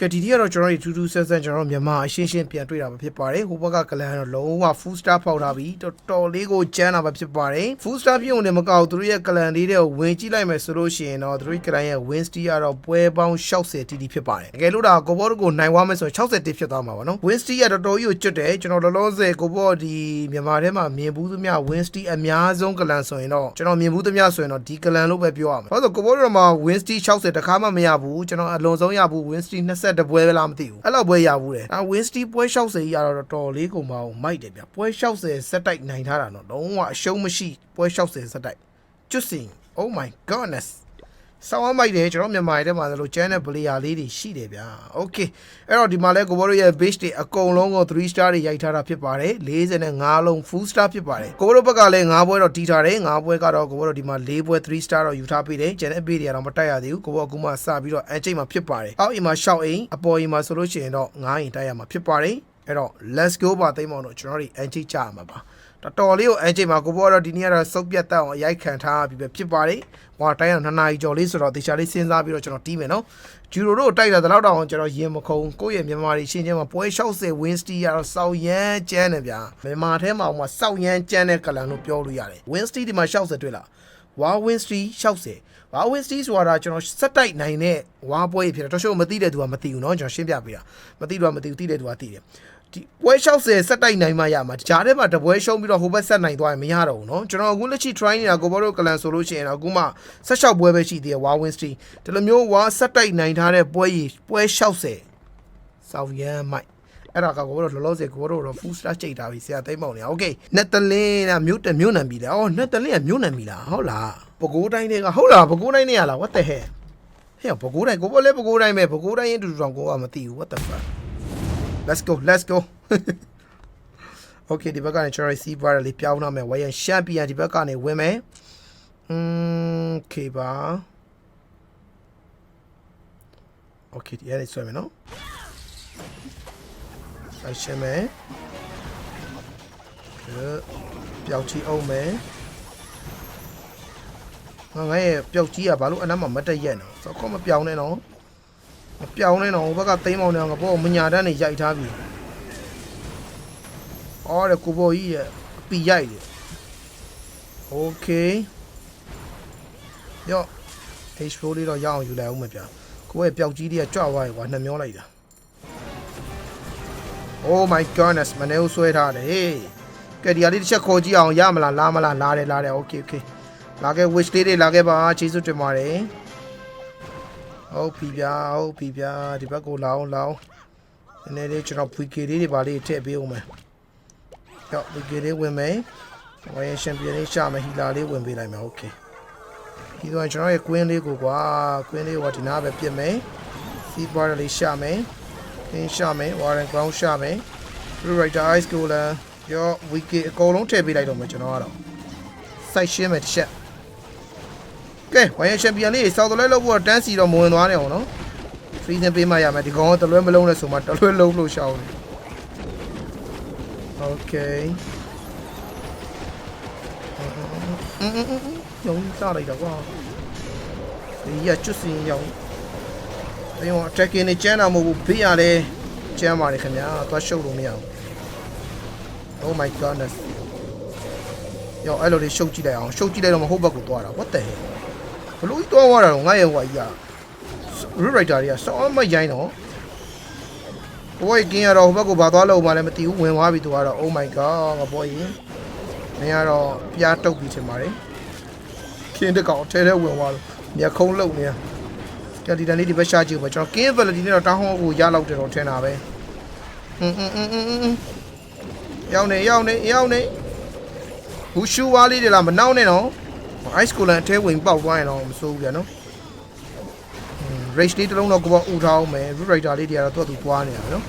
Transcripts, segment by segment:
ကဲဒီဒီကတော့ကျွန်တော်တို့ထူးထူးဆန်းဆန်းကျွန်တော်တို့မြန်မာအရှင်းရှင်းပြန်တွေ့တာပဲဖြစ်ပါတယ်ဟိုဘက်ကကလန်ကတော့လုံးဝ full star ဖောက်ထားပြီးတော်တော်လေးကိုကျန်းတာပဲဖြစ်ပါတယ် full star ပြုံနေမကောက်သူတို့ရဲ့ကလန်လေးတွေကိုဝင်ကြည့်လိုက်မယ်ဆိုလို့ရှိရင်တော့သူတို့ကလန်ရဲ့ win streak ကတော့ပွဲပေါင်း60တီတီဖြစ်ပါတယ်တကယ်လို့ဒါကိုဘောတို့ကိုနိုင်သွားမယ်ဆိုရင်60တီဖြစ်သွားမှာပါနော် win streak ကတော်တော်ကြီးကိုကျွတ်တယ်ကျွန်တော်လောလောဆယ်ကိုဘောဒီမြန်မာထဲမှာမြင်ဘူးသမျှ win streak အများဆုံးကလန်ဆိုရင်တော့ကျွန်တော်မြင်ဘူးသမျှဆိုရင်တော့ဒီကလန်လို့ပဲပြောရမှာဘာလို့ကိုဘောတို့မှာ win streak 60တခါမှမရဘူးကျွန်တော်အလွန်ဆုံးရဘူး win streak 20ပွဲပဲလားမသိဘူးအဲ့လောက်ပွဲရဘူးတယ်ဒါ win streak ပွဲ60ကြီးရတော့တော်တော်လေးကိုမအောင်မိုက်တယ်ဗျပွဲ60စက်တိုက်နိုင်ထားတာတော့လုံးဝအရှုံးမရှိပွဲ60စက်တိုက်ကျွတ်စင် oh my goodness ဆောင်းမိုက်တယ်ကျွန်တော်မြန်မာရဲ့ထဲမှာဆိုလို့ကျန်းတဲ့ player လေးတွေရှိတယ်ဗျာ okay အဲ့တော့ဒီမှာလဲကိုဘောတို့ရဲ့ base တွေအကုန်လုံးကို3 star တွေရိုက်ထားတာဖြစ်ပါတယ်45လုံး full star ဖြစ်ပါတယ်ကိုဘောတို့ဘက်ကလည်း9ပွဲတော့တီးထားတယ်9ပွဲကတော့ကိုဘောတို့ဒီမှာ4ပွဲ3 star တော့ယူထားပေးတယ်ကျန်တဲ့ base တွေကတော့မတက်ရသေးဘူးကိုဘောအခုမှစပြီးတော့အန်ချိတ်မှာဖြစ်ပါတယ်အောက်အိမ်မှာရှောက်အိမ်အပေါ်အိမ်မှာဆိုလို့ရှိရင်တော့9အိမ်တက်ရမှာဖြစ်ပါတယ်အဲ့တော့ let's go ပါသိမ်းမောင်တို့ကျွန်တော်တို့အန်ချိတ်ကြရမှာပါ တော်တော်လေးကိုအန်ချိတ်မှာကိုဘောကတော့ဒီနေ့ကတော့စုပ်ပြတ်တက်အောင်အရိုက်ခံထားပြီးပဲဖြစ်ပါတယ်ဟွာတိုင်းအောင်2နာရီကျော်လေးဆိုတော့တေချာလေးစဉ်းစားပြီးတော့ကျွန်တော်တီးမယ်နော်ဂျူရိုတို့တိုက်တာတလောက်တောင်ကျွန်တော်ရင်မခုံကိုယ့်ရဲ့မြန်မာတွေရှင်းချင်းမှာပွဲ60 win streak ရတော့စောက်ရမ်းကျန်းတယ်ဗျာမြန်မာထဲမှာဟိုမှာစောက်ရမ်းကျန်းတဲ့ကလန်လို့ပြောလို့ရတယ် win streak ဒီမှာ60တွေ့လားဝါ win streak 60ဝါ win streak ဆိုတာကျွန်တော်စက်တိုက်နိုင်တဲ့ဝါပွဲဖြစ်တယ်တော်ရှုံမသိတဲ့သူကမသိဘူးเนาะကျွန်တော်ရှင်းပြပေးတာမသိတော့မသိဘူးသိတဲ့သူကသိတယ် ဒီပွဲ60စက်တိုက်နိုင်မှရမှာကြားထဲမှာတပွဲရှုံးပြီးတော့ဟိုဘက်ဆက်နိုင်သွားရင်မရတော့ဘူးเนาะကျွန်တော်အခုလက်ရှိ try နေတာကိုဘောတို့ကလန်ဆိုလို့ရှိရင်တော့အခုမှ16ပွဲပဲရှိသေးတယ်ဝါ win streak ဒီလိုမျိုးဝါစက်တိုက်နိုင်ထားတဲ့ပွဲကြီးပွဲ60ဆောက်ရမ်းမိုက်အဲ့ဒါကကိုတို့လောလောဆယ်ကိုတို့တော့ full star ချိန်ထားပြီဆရာသိမ့်ပေါင်နေโอเคနက်တလင်းကမြို့တမြို့နံပြီလားအော်နက်တလင်းကမြို့နံပြီလားဟုတ်လားပကိုးတိုင်းတွေကဟုတ်လားပကိုးတိုင်းတွေကလား what the hell ဟဲ့ပကိုးတိုင်းကိုဘောလဲပကိုးတိုင်းပဲပကိုးတိုင်းရင်တူတူတောင်ကိုကမသိဘူး what the fuck let's go let's go okay ဒီဘက်ကနေကျွန်တော်စီးပွားရလေးပြောင်းတော့မယ်ဝိုင်းရန်ရှမ်ပီယံဒီဘက်ကနေဝင်မယ်อืม okay ပါ okay ဒီအဲ့ဆွဲမယ်နော်ဆိုင်ရှင်းမယ်ကဲပျောက်ချီအောင်မယ်ငါငါရဲ့ပျောက်ကြီးကဘာလို့အနမ်းမှာမတက်ရက်နော်စောခေါမပြောင်းနဲ့နော် မပြောင်းနဲ့နော်ဟိုဘက်ကသိမ်းမောင်းနေအောင်ငါဘောမညာတန်းနေရိုက်ထားပြီအော်ရကိုဘောကြီးရဲ့အပီရိုက်တယ်โอเคယော H4 လေးတော့ရအောင်ယူလိုက်အောင်မပြကိုယ့်ရဲ့ပျောက်ကြီးတွေကကြွသွားပြီကွာနှမျောလိုက်တာ Oh my goodness မနေဦးဆွဲထားတယ်ဟေးကဲဒီဟာလေးတစ်ချက်ခေါ်ကြည့်အောင်ရမလားလာမလားလာတယ်လာတယ် okay okay လာခဲ့ wish လေးတွေလာခဲ့ပါကျေးဇူးတင်ပါတယ် ဟုတ်ပြီဗျာဟုတ်ပြီဗျာဒီဘက်ကိုလာအောင်လာအောင်နည်းနည်းလေးကျွန်တော် VK လေးတွေပါလေးထည့်ပေးအောင်မယ်ကြောက် VK လေးဝင်မယ်ဝိုင်းရှင်ပြည်လေးရှာမယ်ဟီလာလေးဝင်ပေးလိုက်မယ် okay ဒီတော့ကျွန်တော်ရဲ့ queen လေးကိုကွာ queen လေးကဒီနားပဲပြစ်မယ်စီးပွားလေးရှာမယ်ကင်းရှာမယ် warren ground ရှာမယ် blue rider ice goal ရော wiki အကုန်လုံးထည့်ပေးလိုက်တော့မယ်ကျွန်တော်ကတော့စိုက်ရှင်းမယ်တစ်ချက် ကဲဝိုင်းချန်ပီယံလေးစောက်တလဲလို့ဖို့တန်းစီတော့မဝင်သွားနဲ့အောင်နော် freezing ပေးမှရမယ်ဒီကောင်ကတလွဲမလုံးနဲ့ဆိုမှတလွဲလုံးလို့ရှောင်းတယ် okay อืมๆๆရုံးစားလိုက်တော့ကွာဒီရကျွတ်စင်ရောင်းအဲ့တော့ attacking နဲ့ကျန်းတာမဟုတ်ဘူးဘေးရလဲကျန်းပါတယ်ခင်ဗျာသွားရှုပ်လို့မရဘူး Oh my goodness ယောအဲ့လိုလေးရှုပ်ကြည့်လိုက်အောင်ရှုပ်ကြည့်လိုက်တော့မဟုတ်ဘက်ကိုသွားတာ what the hell ဘလို့ကြီးတော့သွားတာတော့ငါရဲ့ဟိုကြီးက root writer တွေကစောင်းမရိုင်းတော့ဘွိုးကြီးကင်ရတော့ဟိုဘက်ကိုဘာသွားလို့မှလည်းမသိဘူးဝင်သွားပြီသူကတော့ oh my god ငါဘွိုးကြီးမင်းကတော့ပြားတုတ်ပြီးထင်ပါတယ်ခင်းတကောင်အထဲထဲဝင်သွားလို့မျက်ခုံးလုံနေတာကြဒီတန်လေးဒီဘက်ရှာကြည့်ပါကျွန်တော် king valentine နဲ့တော့တောင်းဟောကိုရလောက်တယ်တော့ထင်တာပဲဟွန်းဟွန်းဟွန်းဟွန်းရောက်နေရောက်နေရောက်နေဘူးရှူဝါလေးတွေလားမနှောင်းနဲ့တော့ ice cool အထဲဝင်ပေါက်သွားရင်တော့မစိုးဘူးဗျာနော် race လေးတစ်လုံးတော့ကိုပေါ့ဥထားအောင်မယ် writer လေးတွေကတော့သူ့အတူသွားနေတာနော်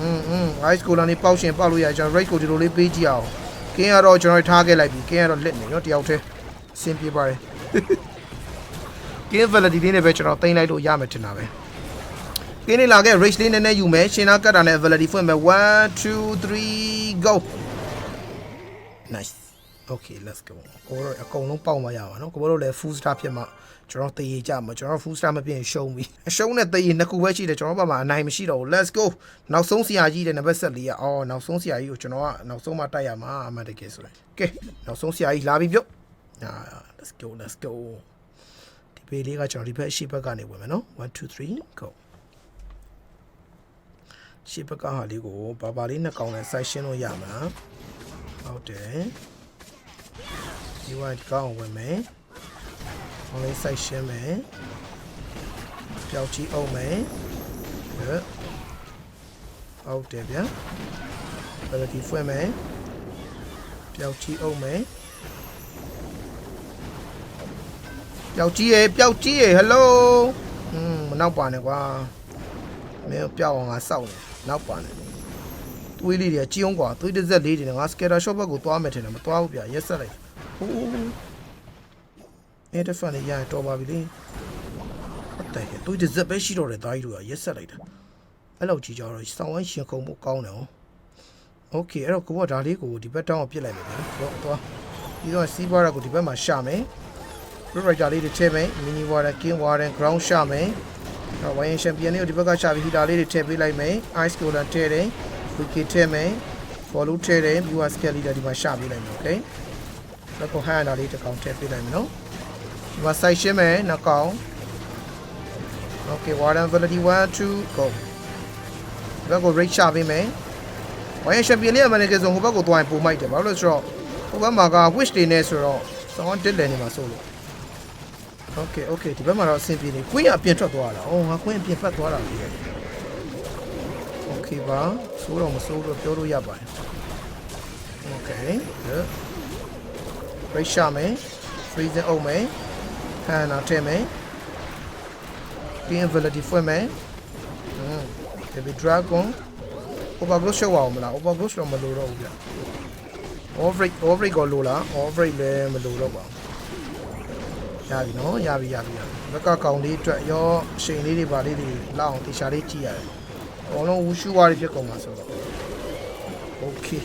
อืมอืม ice cool လေးပေါက်ရှင်ပေါက်လို့ရကျွန်တော် race ကိုဒီလိုလေးပေးကြည့်အောင်ကင်းကတော့ကျွန်တော်ထားခဲ့လိုက်ပြီကင်းကတော့လက်နေနော်တယောက်တည်းအဆင်ပြေပါတယ်ကင်း validity လေးနဲ့ပဲကျွန်တော်တင်လိုက်လို့ရမယ်ထင်တာပဲကင်းနေလာခဲ့ race လေးနည်းနည်းယူမယ်ရှင်းနာကတ်တာနဲ့ validity ဖွင့်မယ်1 2 3 go nice okay let's go ကိုတို့အကုန်လုံးပေါက်မှရပါနော်ကိုတို့လည်း full star ဖြစ်မှကျွန်တော်တည်ရကြမှာကျွန်တော် full star မပြည့်ရှုံးပြီအရှုံးနဲ့တည်ရနှစ်ခုပဲရှိတယ်ကျွန်တော်ဘက်မှာအနိုင်မရှိတော့ဘူး let's go နောက်ဆုံးဆရာကြီးတဲ့နံပါတ်14ကအော်နောက်ဆုံးဆရာကြီးကိုကျွန်တော်ကနောက်ဆုံးမှတိုက်ရမှာအမှန်တကယ်ဆိုရင်ကဲနောက်ဆုံးဆရာကြီးလာပြီပြုတ်အာ let's go let's go ဒီပေးလေးကကျွန်တော်ဒီဘက်အရှိဘက်ကနေဝင်မယ်နော်1 2 3 go ရှေ့ဘက်ကဟာလေးကိုဘာဘာလေးနှစ်ကောင်နဲ့စိုက်ရှင်းလို့ရမှာဟုတ်တယ် ဒီဝိုင်းကောင်ဝင်မယ်ဟောလေးစိုက်ရှင်းမယ်ပျောက်ကြီးအောင်မယ်ဟုတ်တယ်ဗျာဘယ်လိုဒီဖွင့်မယ်ပျောက်ကြီးအောင်မယ်ပျောက်ကြီးရေပျောက်ကြီးရေဟယ်လိုอืมမနောက်ပါနဲ့ကွာမင်းပျောက်အောင်ငါစောက်နေနောက်ပါနဲ့သွေးလေးတွေကကြီးအောင်ကွာသွေးတစ်စက်လေးတွေနဲ့ငါစကေတာရှော့ဘက်ကိုသွားမယ်ထင်တယ်မသွားဘူးဗျရက်ဆက်လိုက်ဟိုး အဲ့တဖန်လေးရရင်တော်ပါပြီလေဟုတ်တယ်သွေးတစ်စက်ပဲရှိတော့တယ်သားကြီးတို့ကရက်ဆက်လိုက်တာအဲ့လောက်ကြီးကြတော့စောင်းဝိုင်းရှင်ခုံမှုကောင်းတယ်ဟောโอเคအဲ့တော့ကိုကဒါလေးကိုဒီဘက်တောင်းအောင်ပြစ်လိုက်မယ်ဗျာတော့သွားပြီးတော့စီးပွားရကိုဒီဘက်မှာရှာမယ် Rider လေးတွေထည့်မယ် Mini Water King Water Ground ရှာမယ်တော့ဝိုင်းချန်ပီယံလေးကိုဒီဘက်ကရှာပြီးဟီတာလေးတွေထည့်ပေးလိုက်မယ် Ice Cooler ထည့်တယ် Wiki ထည့်မယ် Follow ထည့်တယ် Viewer Scale လေးဒီမှာရှာပေးလိုက်မယ် Okay နောက်ကိုဟန်တာလေးတစ်ကောင်ထည့်ပေးလိုက်မယ်နော်ဒီမှာ site ရှင်းမယ်နောက်ကောင် Okay Warren Validity 1 2 go ဘက်ကို rate ချပေးမယ်ဝိုင်းရရှင်ပြင်းလေးကမနေကစုံဟိုဘက်ကိုသွားရင်ပုံမိုက်တယ်ဘာလို့လဲဆိုတော့ဟိုဘက်မှာက wish တွေနဲ့ဆိုတော့စောင်းတက်လဲနေမှာဆိုလို့ Okay okay ဒီဘက်မှာတော့အဆင်ပြေနေ queen အပြင်ထွက်သွားတာအော်ငါ queen အပြင်ဖက်သွားတာလေ Okay ပါဆိုးတော့မဆိုးတော့ပြောလို့ရပါတယ် Okay good break ရှာမယ်။ freezing အုပ်မယ်။ဟန်နာထည့်မယ်။ gain ability ဖွင့်မယ်။ဟမ် baby dragon overgrowth ရှောက်အောင်မလား overgrowth တော့မလိုတော့ဘူးဗျ။ overbreak overbreak ကိုလိုလား overbreak လည်းမလိုတော့ပါဘူး။ရပြီနော်ရပြီရပြီရပြီဘက်ကကောင်လေးအတွက်ရောအချိန်လေးတွေပါလေးတွေလောက်အောင်တေချာလေးကြည့်ရတယ်အကုန်လုံးဝူရှူဝါတွေဖြစ်ကုန်မှာဆိုတော့ okay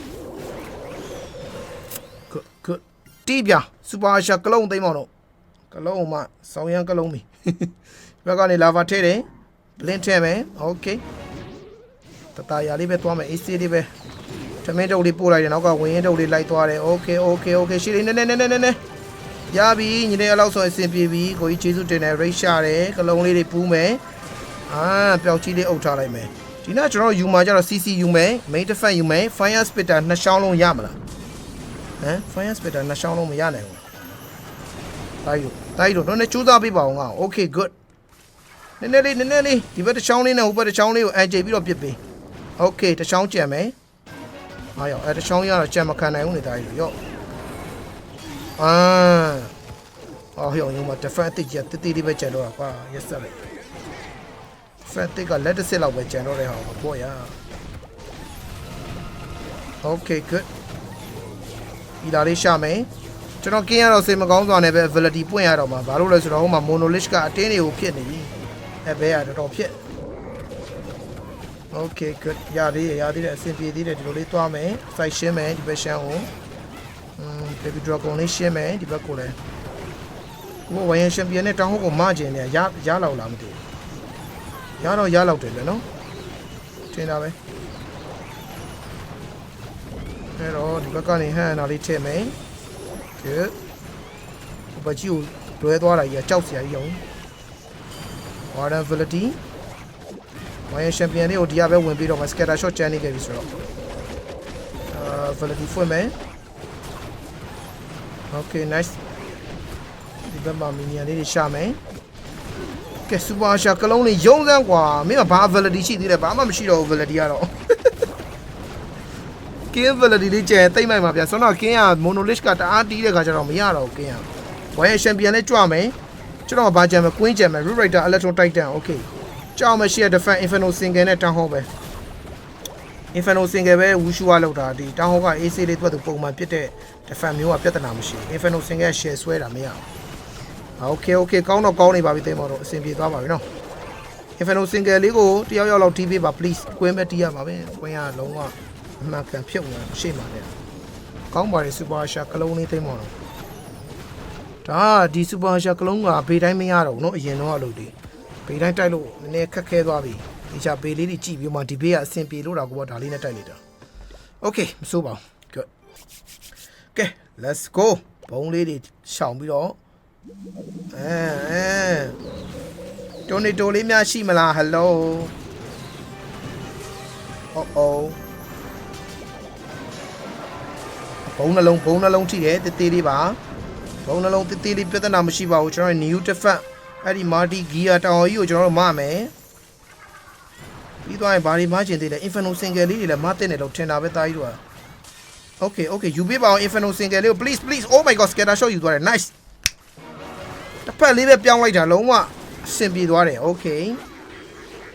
good good တီးပြစူပါရှာကလုံးသိမ်းမောင်တော့ကလုံးမှဆောင်းရမ်းကလုံးပြီဘက်ကနေလာဗာထဲတယ်ဘလင်းထဲမယ် okay တတရာလေးပဲသွားမယ် AC လေးပဲထမင်းတုပ်လေးပို့လိုက်တယ်နောက်ကဝင်းရင်တုပ်လေးလိုက်သွားတယ် okay okay okay ရှေ့လေးနည်းနည်းနည်းနည်းနည်းရပြီညီလေးအလောက်ဆိုအဆင်ပြေပြီကိုကြီးကျေးဇူးတင်တယ်ရိတ်ရှာတယ်ကလုံးလေးတွေပူးမယ်အာပျောက်ကြီးလေးအုပ်ထားလိုက်မယ်ဒီနေ့ကျွန်တော်ယူမှာကျတော့ CC ယူမယ် main defense ယူမယ် fire spitter နှစ်ချောင်းလုံးရမလား ဟမ် fire spitter နှစ်ချောင်းလုံးမရနိုင်ဘူးတိုင်းယူတိုင်းယူတော့လည်းစူးစမ်းပေးပါအောင်ငါ okay good နည်းနည်းလေးနည်းနည်းလေးဒီဘက်တစ်ချောင်းလေးနဲ့ဟိုဘက်တစ်ချောင်းလေးကိုအန်ကျေပြီးတော့ပြစ်ပေး okay တစ်ချောင်းကြံမယ်ဟာရောအဲတစ်ချောင်းရတော့ကြံမခံနိုင်ဘူးနေတိုင်းယူရော့အာအော်ဟိုရုံမှာ defense တိကျတတိလေးပဲကျန်တော့တာကွာ yes sir defense တိကလက်တစ်စစ်လောက်ပဲကျန်တော့တဲ့ဟာကိုပေါ့ရ okay good ဒီလာလေးရှာမယ်ကျွန်တော်ကင်းရတော့စိတ်မကောင်းစွာနဲ့ပဲ ability ပွင့်ရတော့မှာဘာလို့လဲဆိုတော့ဟိုမှာ monolith ကအတင်းတွေကိုဖြစ်နေပြီအဲဘဲကတော်တော်ဖြစ် okay good ရသေးရရသေးတယ်အဆင်ပြေသေးတယ်ဒီလိုလေးသွားမယ် site ရှင်းမယ်ဒီဘက်ရှမ်းကိုอืม baby dragon လေးရှင်းမယ်ဒီဘက်ကိုလည်းကိုဝိုင်းရန်ချန်ပီယံနဲ့တောင်းဟုတ်ကိုမကျင်နေရရလောက်လားမသိဘူးရတော့ရလောက်တယ်လေနော်ထင်တာပဲ အဲ့တော့ဒီဘက်ကနေဟန်နာလေးထည့်မယ်ကဲဘတ်ကြီးကိုလွဲသွားတာကြီးကကြောက်စရာကြီးအောင် Warden Ability ဝိုင်းရန်ချန်ပီယံလေးကိုဒီကပဲဝင်ပြီးတော့မ scatter shot ကျန်နေခဲ့ပြီဆိုတော့အာ Ability ဖွင့်မယ် Okay nice ဒီဘက်မှာမီနီယန်လေးတွေရှာမယ်ကဲစူပါရှာကလုံးလေးယုံစမ်းကွာမင်းကဘာ ability ရှိသေးလဲဘာမှမရှိတော့ဘူး ability ကတော့ King ability လေးကျန်တိတ်မိုက်မှာဗျဆိုတော့ King က monolith ကတအားတီးတဲ့ခါကျတော့မရတော့ဘူး King ကဝိုင်းချန်ပီယံလေးကြွမယ်ကျွန်တော်ဘာကြံမယ် Queen ကြံမယ် Root Rider Electron Titan okay ကြောက်မရှိရ Defense Inferno Single နဲ့ Town Hall ပဲ Inferno Single ပဲဝူရှူဝါလောက်တာဒီ Town Hall က AC လေးတွက်သူပုံမှန်ပြစ်တဲ့ Defense မျိုးကပြဿနာမရှိဘူး Inferno Single share ဆွဲတာမရဘူး။ Okay okay ကောင်းတော့ကောင်းနေပါပြီသိမတော့အဆင်ပြေသွားပါပြီနော်။ Inferno Single လေးကိုတယောက်ယောက်လောက်တီးပေးပါ please ကွင်းပဲတီးရပါပဲ။ကွင်းကလုံးဝ အမှန်ကန်ဖြစ်ဝင်ရှေ့မှာလေ။ကောင်းပါလေ Super Shark ကလုံးလေးသိမတော့။ဒါ ဒါကဒီစူပါရှာကလုံးကဘေးတိုင်းမရတော့ဘူးเนาะအရင်တော့အလုပ်တွေဘေးတိုင်းတိုက်လို့နည်းနည်းခက်ခဲသွားပြီဒီချာဘေးလေးတွေကြည့်ပြီးမှဒီဘေးကအဆင်ပြေလို့တာကိုပေါ့ဒါလေးနဲ့တိုက်လိုက်တာ Okay မစိုးပါဘူး good ကဲ let's go ဘုံလေးတွေရှောင်ပြီးတော့အဲအဲတိုနီတိုလေးများရှိမလား hello oh oh ဘုံနှလုံးဘုံနှလုံးထိတယ်တေးသေးလေးပါဘုံနှလုံးတေးသေးလေးပြဿနာမရှိပါဘူးကျွန်တော် new defense အဲ့ဒီ multi gear တောင်ကြီးကိုကျွန်တော်တို့မမယ်ပြီးသွားရင်ဘာတွေမချင်သေးလဲ inferno single လေးတွေလည်းမသိနေလို့ထင်တာပဲတာကြီးတို့က Okay okay ယူပေးပါအောင် inferno single လေးကို please please oh my god scatter shot ယူသွားတယ် nice တစ်ဖက်လေးပဲပြောင်းလိုက်တာလုံးဝအဆင်ပြေသွားတယ် okay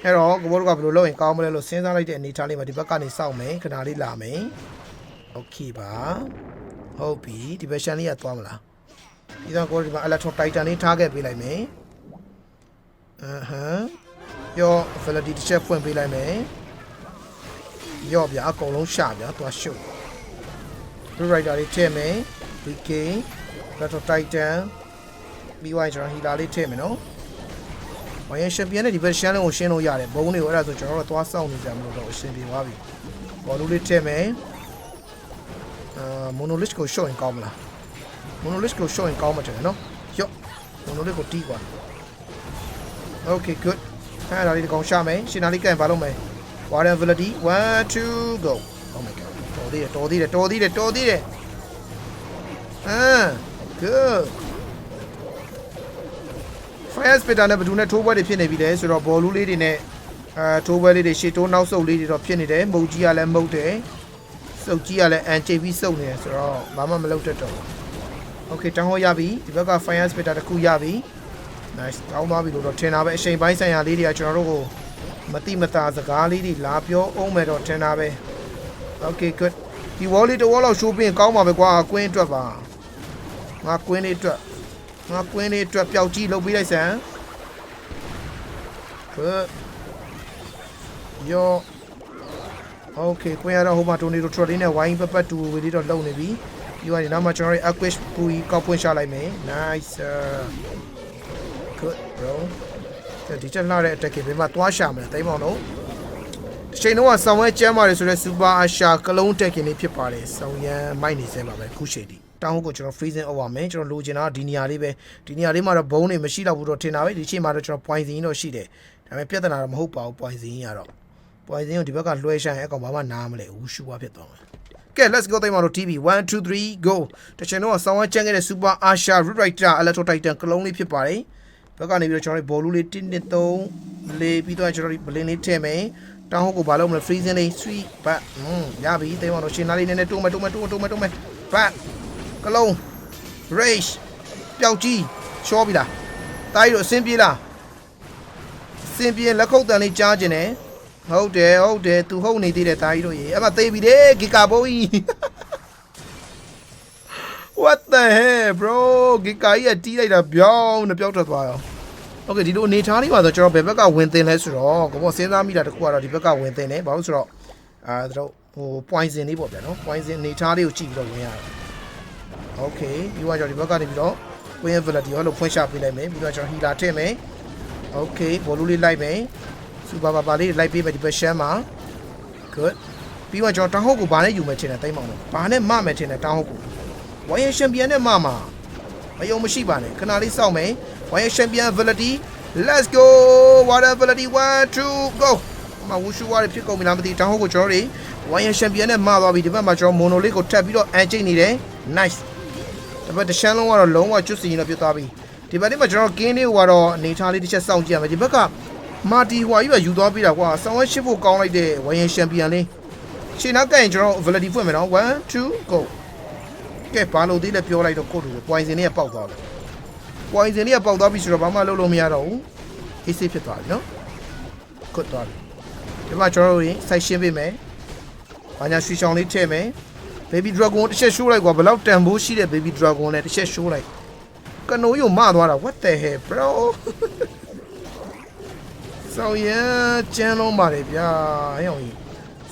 အဲ့တော့ကိုဘောတို့ကဘယ်လိုလုပ်ရင်ကောင်းမလဲလို့စဉ်းစားလိုက်တဲ့အနေထားလေးမှာဒီဘက်ကနေစောင့်မယ်ခဏလေးလာမယ် okay ပါဟုတ်ပြီဒီဘက်ရှန်လေးကသွားမလားဒီတော့ကိုဒီမှာ electron titan လေးထားခဲ့ပေးလိုက်မယ်အဟမ်ရော validity တစ်ချက်ဖွင့်ပေးလိုက်မယ်ရောဗျာအကုန်လုံးရှာဗျာသွားရှုပ် Blue Rider လေးထည့်မယ် BK Electron Titan ပြီးသွားရင်ကျွန်တော် healer လေးထည့်မယ်နော်။ဘာရင်ရှင်ပြန်တဲ့ဒီဘက်ရှမ်းလုံးကိုရှင်းလို့ရတယ်ဘုံတွေကိုအဲ့ဒါဆိုကျွန်တော်တို့သွားစောင့်နေကြမလို့တော့အဆင်ပြေသွားပြီ။ဘောလုံးလေးထည့်မယ်။အာ monolith ကို show ရင်ကောင်းမလား။ monolith ကို show ရင်ကောင်းမှာတယ်နော်။ရော့ monolith ကိုတီးကွာ။ Okay good ။အဲ့ဒါလေးတကောင်ရှာမယ်။ရှင်နာလေးကင်ဘာလုပ်မယ်။ Water ability 1 2 go Oh my god တော်သေးတယ်တော်သေးတယ်တော်သေးတယ်တော်သေးတယ်။အာ good fire spitter နဲ့ဘယ်သူနဲ့ထိုးပွဲတွေဖြစ်နေပြီလဲဆိုတော့ဘော်လူးလေးတွေနဲ့အဲထိုးပွဲလေးတွေရှေ့တိုးနောက်ဆုပ်လေးတွေတော့ဖြစ်နေတယ်မုတ်ကြီးကလည်းမုတ်တယ် စုပ်ကြီးကလည်းအန်ချိန်ပြီးစုပ်နေတယ်ဆိုတော့ဘာမှမလုပ်တတ်တော့ဘူး Okay တောင်းဟောရပြီဒီဘက်က fire spitter တစ်ခုရပြီ nice တောင်းသွားပြီလို့တော့ထင်တာပဲအချိန်ပိုင်းဆိုင်ရာလေးတွေကကျွန်တော်တို့ကိုမတိမတာစကားလေးတွေလာပြောအောင်မယ်တော့ထင်တာပဲ Okay good ဒီ wall လေးတစ်ဝေါလောက် show ပြင်ကောင်းပါပဲကွာကွင်းအတွက်ပါငါကွင်းလေးအတွက်ငါကွင်းလေးအတွက်ပျောက်ကြီးလုပ်ပေးလိုက်စမ်း good ယော Okay ကွင်းရတော့ဟိုမှာတိုနီတိုထရလေးနဲ့ဝိုင်းပပတ်တူဝေလေးတော့လုံနေပြီပြီးသွားရင်နောက်မှကျွန်တော်တို့ Aquish ပူကြီးကောက်ပွင့်ရှာလိုက်မယ် nice uh, good bro ဒီချက်လှတဲ့အတက်ကဘယ်မှာသွားရှာမလဲတိမ်မောင်တို့တစ်ချိန်လုံးကဆောင်းဝဲကျမ်းပါတယ်ဆိုတော့ super asha ကလုံးတက်ကင်လေးဖြစ်ပါတယ်ဆောင်းရန်မိုက်နေစဲပါပဲခုချိန်ထိတောင်းဟုတ်ကိုကျွန်တော် freezing over မယ်ကျွန်တော်လိုချင်တာဒီနေရာလေးပဲဒီနေရာလေးမှာတော့ဘုံတွေမရှိတော့ဘူးတော့ထင်တာပဲဒီချိန်မှာတော့ကျွန်တော် poison တော့ရှိတယ်ဒါပေမဲ့ပြဿနာတော့မဟုတ်ပါဘူး poison ရတော့ poison ကိုဒီဘက်ကလွှဲဆိုင်အကောင်ဘာမှနားမလဲဘူးရှူပါဖြစ်သွားမှာကဲ let's go တိမ်မောင်တို့ TV 1 2 3 go တချင်တော့ဆောင်းဝဲကျန်းခဲ့တဲ့ super asha root writer electro titan ကလုံးလေးဖြစ်ပါတယ်ဘက်ကနေပြီးတော့ကျွန်တော်တို့ဘောလူးလေး1 2 3လေးပြီးတော့ကျွန်တော်တို့ဘလင်းလေးထည့်မယ်တောင်းဟုတ်ကိုဘာလို့မလဲ freezing လေး sweet but อืมရပြီတိမ်မောင်တို့ရှင်သားလေးနည်းနည်းတိုးမယ်တိုးမယ်တိုးမယ်တိုးမယ်တိုးမယ် but ကလုံး rage ပျောက်ကြီးချောပြီလားတားရီတို့အစင်းပြေးလားအစင်းပြေးလက်ခုပ်တန်လေးကြားကျင်တယ် ဟုတ်တယ်ဟုတ်တယ်သူဟုတ်နေသေးတယ်တားရီတို့ရေအဲ့မှာသေးပြီလေဂီကာဘိုးကြီး What the hell bro ဂီကာကြီးကတီးလိုက်တာပြောင်းနဲ့ပြောက်ထွက်သွားရော Okay ဒီလိုအနေထားလေးပါဆိုကျွန်တော်ဘယ်ဘက်ကဝင်သင်လဲဆိုတော့ကိုပေါ့စဉ်းစားမိတာတခုကတော့ဒီဘက်ကဝင်သင်တယ်ဘာလို့ဆိုတော့အာတို့ဟို poison လေးပေါ့ဗျာနော် poison အနေထားလေးကိုကြည့်ပြီးတော့ဝင်ရတယ် Okay ပြီးတော့ကျွန်တော်ဒီဘက်ကနေပြီးတော့ Queen Velity ရောလို့ဖွင့်ချပေးလိုက်မယ်ပြီးတော့ကျွန်တော် healer ထည့်မယ် Okay ဘောလုံးလေးလိုက်မယ် Super Papa လေးလိုက်ပေးမယ်ဒီဘက်ရှမ်းမှာ Good ပြီးတော့ကျွန်တော်တောင်းဟုတ်ကိုဘာနဲ့ယူမယ်ထင်တယ်တိမ့်မောင်လို့ဘာနဲ့မမယ်ထင်တယ်တောင်းဟုတ်ကိုဝိုင်းရရှင်ပြန်နဲ့မမှာမယုံမရှိပါနဲ့ခဏလေးစောင့်မယ်ဝိုင်းရရှင်ပြန် Velity Let's go Water Velity 1 2 go မဝူရှူဝါရဖြစ်ကုန်ပြီလားမသိတောင်းဟုတ်ကိုကျွန်တော်တွေဝိုင်းရရှင်ပြန်နဲ့မသွားပြီဒီဘက်မှာကျွန်တော်မိုနိုလေးကိုထပ်ပြီးတော့အန်ကျိတ်နေတယ် nice တပတ်တရှမ်းလုံးကတော့လုံးဝကျွတ်စီရင်တော့ပြတ်သွားပြီဒီဘက်နေ့မှာကျွန်တော်ကင်းလေးကတော့အနေထားလေးတစ်ချက်စောင့်ကြည့်ရမယ်ဒီဘက်က မာတီဟွာကြီးပဲယူသွားပြီးတာကွာဆောင်းဝဲရှစ်ဖို့ကောင်းလိုက်တဲ့ဝိုင်ယန်ချန်ပီယံလေးရှင်းနောက်ကရင်ကျွန်တော် Velity ဖွင့်မယ်နော်1 2 go ကဲဘာလို့သေးလဲပြောလိုက်တော့ကိုတူပွိုင်စင်လေးကပေါက်သွားတယ်ပွိုင်စင်လေးကပေါက်သွားပြီဆိုတော့ဘာမှလုပ်လို့မရတော့ဘူးအေးဆေးဖြစ်သွားပြီနော်ကွတ်သွားပြီဒီမှာကျွန်တော်တို့ရင်စိုက်ရှင်းပေးမယ်ဘာညာရွှေချောင်းလေးထည့်မယ် baby dragon ကိုတစ်ချက်ရှိုးလိုက်ကွာဘယ်လောက်တန်ဖိုးရှိတဲ့ baby dragon လဲတစ်ချက်ရှိုးလိုက်ကနိုးယုံမသွားတာ what the hell bro ဆောင်းရကျန်းလုံးပါတယ်ဗျာဟဲ့အောင်ကြီး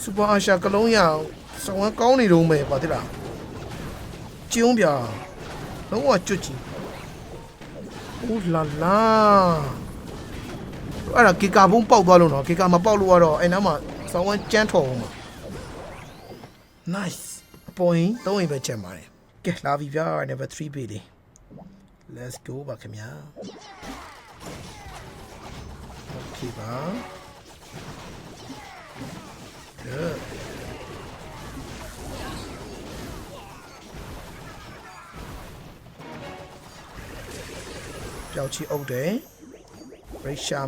စူပါအာရှာကလုံးရအောင်ဆောင်းဝမ်းကောင်းနေတော့မယ်ပါတိလားကျုံးဗျာလုံးဝကျွတ်ကြီးအိုးလာလာအဲ့ဒါကေကာဘုံပေါက်သွားလို့နော်ကေကာမပေါက်လို့ကတော့အဲ့နားမှာဆောင်းဝမ်းကြမ်းထော်အောင်ပါ nice အပေါ်ရင်သုံးရင်ပဲချက်ပါတယ်ကဲလာပြီဗျာ number 3ပေးလေ let's go ပါခင်ဗျာ okay ပါ good ပျောက်ချီအုပ်တယ် break ရှာ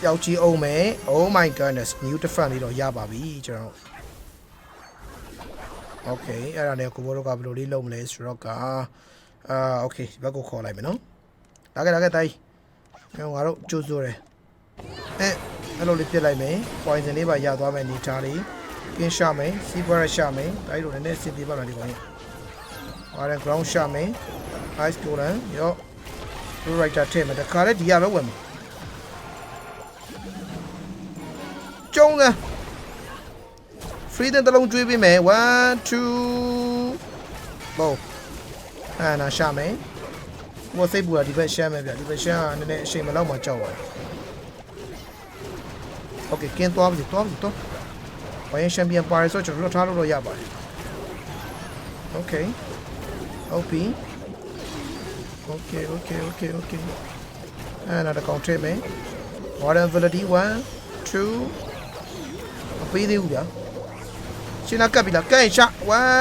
ပျောက်ချီအုပ်မယ် quality ဖွင့်မယ်ပျောက်ချီအုပ်မယ် oh my goodness new different လေးတော့ရပါပြီကျွန်တော် okay အဲ့ဒါနဲ့ကိုဘိုးတို့ကဘယ်လိုလေးလုပ်မလဲဆိုတော့ကအာ okay ဒီဘက်ကိုခေါ်လိုက်မယ်နော်လာခဲ့လာခဲ့တိုင်းငါတို့ကြိုးစိုးတယ်အဲအဲ့လိုလေးပြစ်လိုက်မယ် poison လေးပါရသွားမယ်နေထားလေးကင်းရှာမယ်စီးပွားရရှာမယ်တိုင်းတို့လည်းနည်းနည်းစစ်ပြေးပါလားဒီကောင်ကြီးဟာရ ground ရှာမယ် ice golden ရော blue writer ထည့်မယ်တခါလဲဒီရပဲဝင်မယ် ကျုံးတယ် free တဲ့တလုံးကျွေးပေးမယ်1 2ဘောအာနာရှာမယ်ဘောစိတ်ပူတာဒီဘက်ရှမ်းမယ်ဗျဒီဘက်ရှမ်းကနည်းနည်းအချိန်မလောက်မှကြောက်သွားတယ် Okay ကင်းသွားပြီသွားပြီတော့ဝိုင်းချန်ပီယံပါရယ်ဆိုတော့ကျွန်တော်တို့ထားလို့တော့ရပါတယ် Okay OP Okay okay okay okay အဲ့ဒါတော့ကောင်ထည့်မယ် Warden Validity 1 2 ပေးသေးဘူးဗျာရှင်းလာကပ်ပြီလားကဲရှာ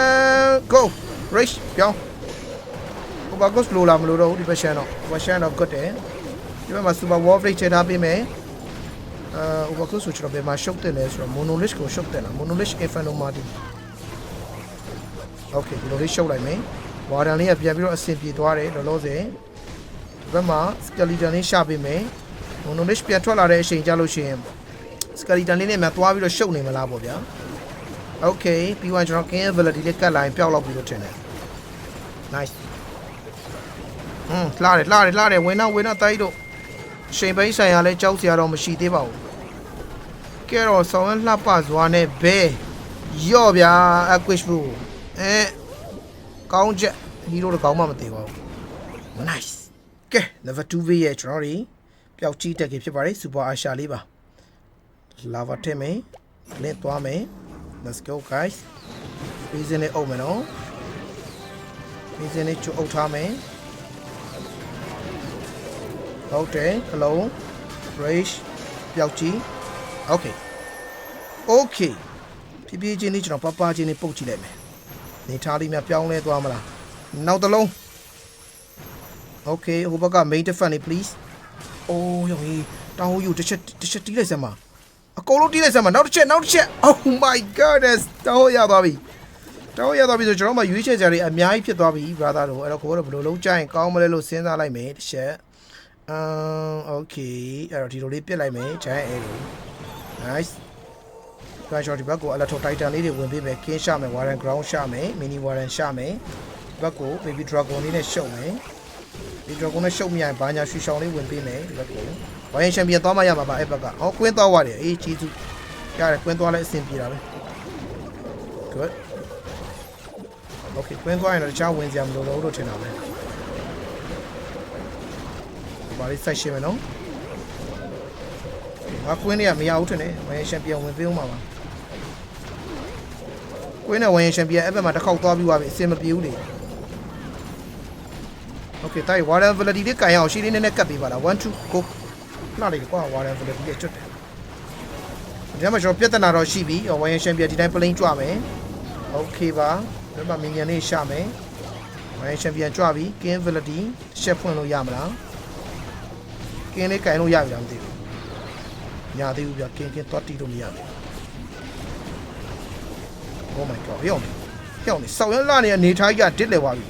1 go race ပြောင်းဟိုဘာကိုစလိုလာမလို့တော့ဒီဘက်ရှန်တော့ဒီဘက်ရှန်တော့ good တယ်ဒီဘက်မှာ super wall break ချထားပေးမယ်အာဟိုဘာကိုဆိုချတော့ဘယ်မှာရှုပ်တယ်လဲဆိုတော့ monolith ကိုရှုပ်တယ်လား monolith inferno martin okay ဒီလိုလေးရှုပ်လိုက်မယ်ဝါဒန်လေးကပြန်ပြီးတော့အဆင်ပြေသွားတယ်လောလောဆယ်ဒီဘက်မှာ skeleton လေးရှာပေးမယ် monolith ပြန်ထွက်လာတဲ့အချိန်ကြလို့ရှိရင် skeleton လေးနဲ့မှသွားပြီးတော့ရှုပ်နေမလားပေါ့ဗျာ Okay ပြီးသွားကျွန်တော် king ability လေးကတ်လိုက်ပျောက်လောက်ပြီးတော့ထင်တယ် nice ဟွန်းလှတယ်လှတယ်လှတယ်ဝင်တော့ဝင်တော့တိုက်တော့ချိန်ပိန်းဆိုင်ရာလဲကြောက်စရာတော့မရှိသေးပါဘူးကဲတော့ဆောင်းလှပစွာနဲ့ဘဲရော့ဗျာ acquish bro အဲကောင်းချက်ဟီးရိုတော့ကောင်းမှမသေးပါဘူး nice ကဲ level 2 v ရဲ့ကျွန်တော်တို့ပျောက်ကြီးတက်ကြီးဖြစ်ပါတယ် super asha လေးပါ lava ထည့်မယ်လင်းသွားမယ် Let's go guys ပြီးစင်းလေးအုပ်မယ်နော်ပြီးစင်းလေးချူအုပ်ထားမယ်ဟုတ်တယ်ခလုံး race ပျောက်ကြီး okay okay ဖြည်းဖြည်းချင်းလေးကျွန်တော်ပပချင်းလေးပုတ်ကြည့်လိုက်မယ်နေထားလေးများပြောင်းလဲသွားမလားနောက်တစ်လုံး okay ဟိုဘက်က main defense လေး please အိုးရောင်ကြီးတောင်းဟိုယူတစ်ချက်တစ်ချက်တီးလိုက်စမ်းပါ အကုန်လုံးတီးလိုက်စမ်းပါနောက်တစ်ချက်နောက်တစ်ချက် Oh my goodness တော့ရသွားပြီတော့ရသွားပြီဆိုကျွန်တော်မှရွေးချယ်ကြတွေအများကြီးဖြစ်သွားပြီ brother တို့အဲ့တော့ကိုကတော့ဘယ်လိုလုံးကြိုင်ကောင်းမလဲလို့စဉ်းစားလိုက်မယ်တစ်ချက်အမ် okay အဲ့တော့ဒီလိုလေးပြစ်လိုက်မယ် giant arrow nice ကျွမ်းချော်ဒီဘက်ကိုအလက်ထိုတိုက်တန်လေးတွေဝင်ပေးမယ်ကင်းရှာမယ် warren ground ရှာမယ် mini warren ရှာမယ်ဒီဘက်ကို baby dragon လေးနဲ့ရှုပ်မယ်ဒီ dragon နဲ့ရှုပ်မြရင်ဘာညာရွှေရှောင်းလေးဝင်ပေးမယ်ဒီဘက်ကို ဝိုင်းချန်ပီယံသွားမှရမှာပါအဲ့ဘက်ကဟောကွင်းသွားသွားတယ်အေးချီစုရတယ်ကွင်းသွားလဲအဆင်ပြေတာပဲ good okay ကွင်းသွားရင်တော့တခြားဝင်စရာမလိုတော့ဘူးလို့ထင်တာပဲဘာလေးစိုက်ရှင်းမယ်နော်ငါကွင်းတွေကမရဘူးထင်တယ်ဝိုင်းချန်ပီယံဝင်ပေးဦးမှာပါကွင်းနဲ့ဝိုင်းချန်ပီယံအဲ့ဘက်မှာတစ်ခေါက်သွားပြီးသွားပြီအဆင်မပြေဘူးလေ Okay တိုက် Warden Validity လေးကန်ရအောင်ရှင်းလေးနည်းနည်းကတ်ပေးပါလား1 2 go လှလိုက်ကွာ Warden Validity လေးကျွတ်တယ်ဒီမှာကျွန်တော်ပြဿနာတော့ရှိပြီဝိုင်းချန်ပီယံဒီတိုင်းပလိန်ကြွမယ် Okay ပါဒီမှာမင်းညံလေးရှာမယ်ဝိုင်းချန်ပီယံကြွပြီ King Validity ရှက်ဖွင့်လို့ရမလား King လေးကန်လို့ရပြီလားမသိဘူးညာသေးဘူးဗျ King King တော့တီးလို့မရဘူး Oh my god ဟေ့အောင်ဟေ့အောင်စောက်ရလာနေနေထားကြီးကတစ်လေသွားပြီ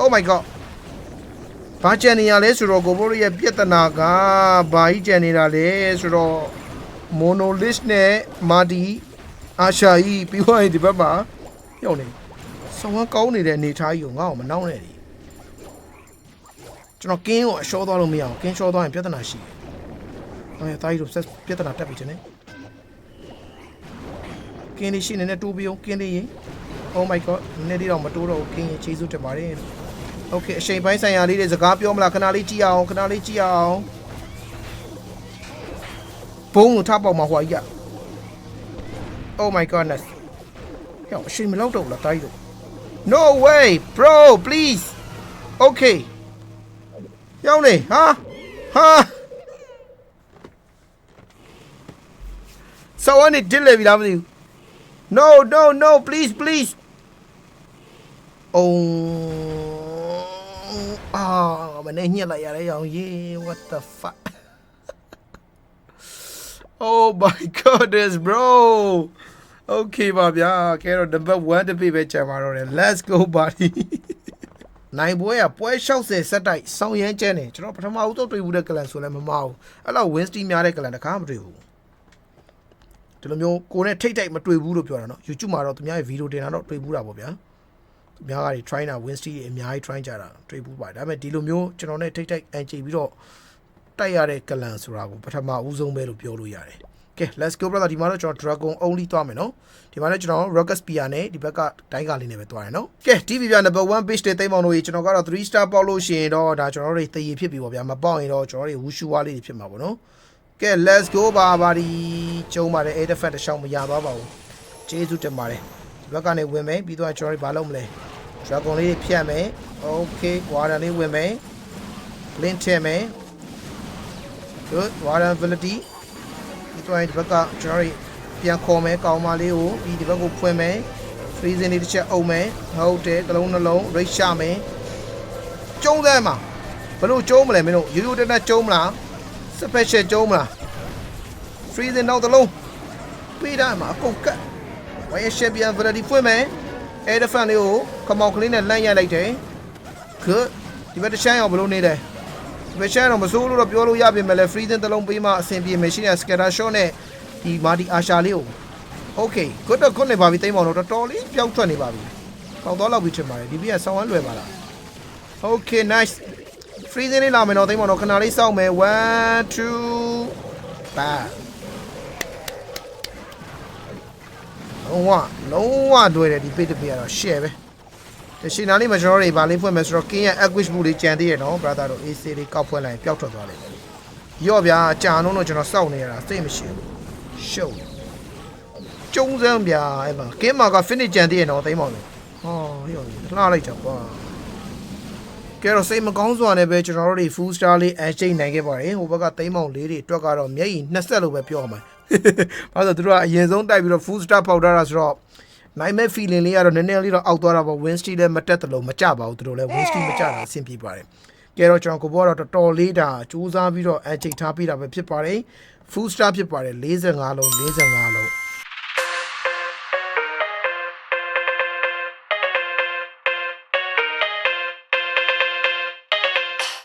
Oh my god ဘာကြံနေရလဲဆိုတော့ကိုဘိုးရဲ့ပြဿနာကဘာကြီးကြံနေတာလဲဆိုတော့ monolith နဲ့မာဒီအာရှာကြီးပြီးသွားရင်ဒီဘက်မှာရောက်နေဆောင်းကောင်းနေတဲ့အနေထားကြီးကိုငါ့ကိုမနှောင်းနဲ့ဒီကျွန်တော်ကင်းကိုအရှောသွားလို့မရအောင်ကင်းရှောသွားရင်ပြဿနာရှိတယ်။အဲတာကြီးတို့ဆက်ပြဿနာတက်ပြီတင်နေ။ကင်းလေးရှိနေနဲ့တိုးပြီးအောင်ကင်းလေးရင် Oh my god နည်းနည်းလေးတော့မတိုးတော့ဘူးကင်းရင်ချေးစုတက်ပါတယ်။ Okay အချိန်ပိုင်းဆိုင်ရာလေးတွေစကားပြောမလားခဏလေးကြည့်အောင်ခဏလေးကြည့်အောင်ဘုံကိုထားပေါက်မှာဟွာကြီးက Oh my goodness ဟဲ့အချိန်မလောက်တော့ဘူးလားတာကြီးတို့ No way bro please Okay ရောက်နေဟာဟာဆောင်းနေဒစ်လေပြီလားမသိဘူး No no no please please အုံအာ မနေညက်လိုက်ရတယ်ရောင်ရေး what the fuck Oh my goodness bro Okay ပါဗျာကဲတော့ number 1တပိပဲကြာမှာတော့တယ် Let's go buddy နိုင်ပွဲကပွဲ60ဆက်တိုက်ဆောင်းရမ်းကျဲနေကျွန်တော်ပထမဦးဆုံးတွေ့ဘူးတဲ့ကလန်ဆိုလည်းမမအောင်အဲ့လောက် win stream များတဲ့ကလန်တခါမတွေ့ဘူးဒီလိုမျိုးကိုယ်နဲ့ထိတ်ထိတ်မတွေ့ဘူးလို့ပြောတာနော် YouTube မှာတော့သူများရဲ့ဗီဒီယိုတင်တာတော့တွေ့ဘူးတာပေါ့ဗျာ သူများကတွေ try တာ win stream တွေအများကြီး try ကြတာတွေ့ဘူးပါတယ်ဒါပေမဲ့ဒီလိုမျိုးကျွန်တော်နဲ့ထိတ်ထိတ်အန်ချီပြီးတော့တိုက်ရတဲ့ကလန်ဆိုတာကိုပထမဦးဆုံးပဲလို့ပြောလို့ရတယ်ကဲ let's go brother ဒီမှာတော့ကျွန်တော် dragon only သွားမယ်နော်ဒီမှာလည်းကျွန်တော် rocket spear နဲ့ဒီဘက်ကတိုင်းကားလေးနဲ့ပဲသွားရနော်ကဲ TV ပြ number 1 page တဲ့သိမ်းပေါင်းလို့ကျွန်တော်ကတော့3 star ပေါက်လို့ရှိရင်တော့ဒါကျွန်တော်တို့တည်ရဖြစ်ပြီပေါ့ဗျာမပေါက်ရင်တော့ကျွန်တော်တို့ဝူရှူဝါလေးတွေဖြစ်မှာပေါ့နော်ကဲ let's go ပါပါဒီကျုံပါတယ် air defense တစ်ချောင်းမရသွားပါဘူးကျေးဇူးတင်ပါတယ်ဒီ ဘက်ကနေဝင်မယ်ပြီးတော့ကျွန်တော်တို့ဘာလုပ်မလဲ dragon လေးဖြတ်မယ် okay water လေးဝင်မယ် link ထည့်မယ် good water ability ဒီတော့ဒီဘက်ကကျွန်တော်တို့ပြန်ခေါ်မယ်ကောင်းမလေးကိုပြီးဒီဘက်ကိုဖွင့်မယ် freezing လေးတစ်ချက်အုပ်မယ်ဟုတ်တယ်တစ်လုံးနှလုံး rate ရှာမယ်ကျုံးတယ်မှာဘလို့ကျုံးမလဲမင်းတို့ရိုးရိုးတက်တက်ကျုံးမလား special ကျုံးမလား freezing နောက်တစ်လုံးပြီးတာမှာအကုန်ကတ် ဝိုင်း champion variety ဖွင့်မယ် air defense လေးကိုခမောက်ကလေးနဲ့လန့်ရိုက်လိုက်တယ် good ဒီဘက်တစ်ချမ်းအောင်ဘလို့နေတယ်မရှန်တော့မစိုးလို့တော့ပြောလို့ရပြင်မဲ့လဲ freezing တစ်လုံးပေးမှအဆင်ပြေမယ်ရှိတဲ့ scatter shot နဲ့ဒီမာဒီအာရှာလေးကို okay good တော့ good နေပါပြီတိမ်ပေါင်တော့တော်တော်လေးပျောက်ထွက်နေပါပြီပေါက်သွားလောက်ပြီထင်ပါတယ်ဒီပြကဆောင်းဝမ်းလွယ်ပါလား okay nice freezing လေးလာမယ်တော့တိမ်ပေါင်တော့ခဏလေးစောင့်မယ်1 2 ba လုံးဝလုံးဝတွေ့တယ်ဒီပိတ်တပိကတော့ share ပဲတရှိနာလေးမကျွန်တော်တွေဗာလေးဖွင့်မယ်ဆိုတော့ king ရဲ့ equish မှုလေးကြံသေးရနော် brother တို့ AC လေးကောက်ဖွင့်လိုက်ရင်ပျောက်ထွက်သွားလိမ့်မယ်ရော့ဗျာကြာနှုံးတော့ကျွန်တော်စောင့်နေရတာစိတ်မရှိဘူးရှုပ်ကျုံးစမ်းဗျာအဲ့မှာ king မှာက finish ကြံသေးရနော်သိမ်းပါလို့ဟောရော့လှလိုက်ကြကွာကဲတော့စိတ်မကောင်းစွာနဲ့ပဲကျွန်တော်တို့တွေ full star လေးအချိတ်နိုင်ခဲ့ပါတယ်ဟိုဘက်ကသိမ်းမောင်လေးတွေအတွက်ကတော့မျက်ရည်နှစ်ဆက်လို့ပဲပြောရမှာ ဘာလို့လဲသူတို့ကအရင်ဆုံးတိုက်ပြီးတော့ full star ပေါက်ထားတာဆိုတော့နိုင်မဲ့ feeling လေးကတော့နည်းနည်းလေးတော့အောက်သွားတာပေါ့ win streak လည်းမတက်တယ်လို့မကြပါဘူးသူတို့လည်း win streak မကြတာအဆင်ပြေပါတယ်ကဲတော့ကျွန်တော်ကိုဘောကတော့တော်တော်လေးဒါစူးစမ်းပြီးတော့အချိတ်ထားပြီးတာပဲဖြစ်ပါတယ် full star ဖြစ်ပါတယ်45လုံး45လုံး